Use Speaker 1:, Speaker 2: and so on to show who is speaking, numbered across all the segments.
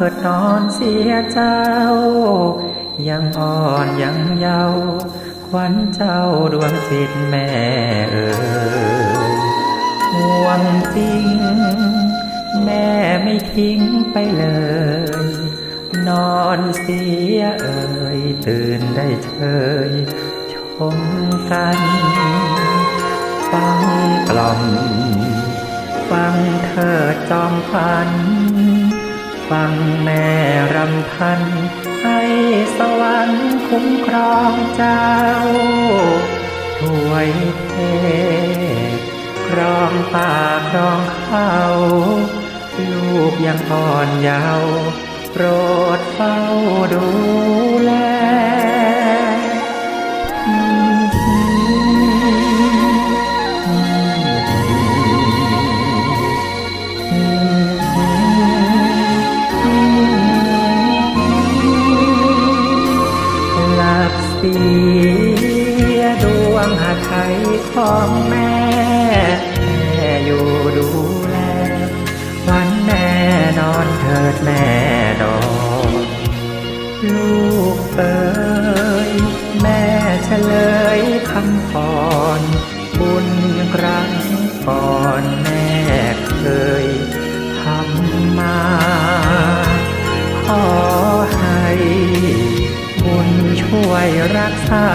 Speaker 1: อนเถิดนอนเสียเจ้า ยังอ่อนยังเยาว์ขวัญเจ้าดวงจิตแม่เอ่ยห่วงจริง แม่ไม่ทิ้งไปเลย นอนเสียเอ่ยตื่นได้เฉยชมกันฟังกล่อมฟังเธอจอมขวัญ ฟังแม่รำพัน ให้สวรรค์คุ้มครองเจ้าถวยเทครองป่าครองเขาลูกยังอ่อนเยาว์โปรดเฝ้าดูแล เสียดวงหาไทยของแม่แม่อยู่ดูแล วันแม่นอนเถิดแม่นอนลูกเอ๋ยแม่เฉลยคำพรบุญครั้งก่อนแม่เคยทำมาขอ ว้รักษา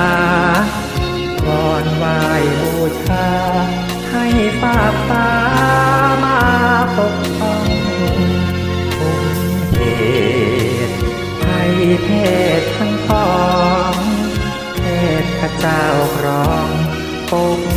Speaker 1: ก่อนไหวบูชา ให้ฝากฟ้ามาปกป้องคุ้มเหตุให้เพศทั้งพองเทพเจ้าครองปก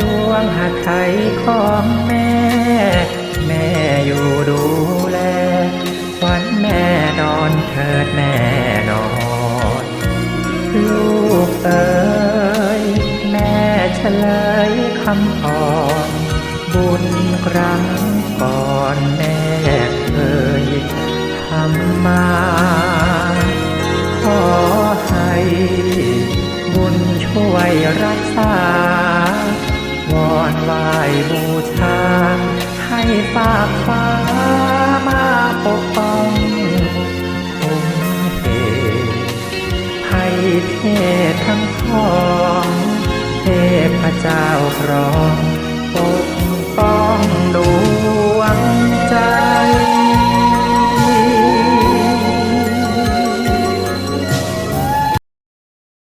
Speaker 1: ดวงหักไทยของแม่ แม่อยู่ดูแล วันแม่นอนเถิดแน่นอน ลูกเอ๋ยแม่เฉลยคำพรบุญครั้งก่อนแม่เคยทำมา ช่วยรักษาวอนไหวบูชาให้ฝากฟ้ามา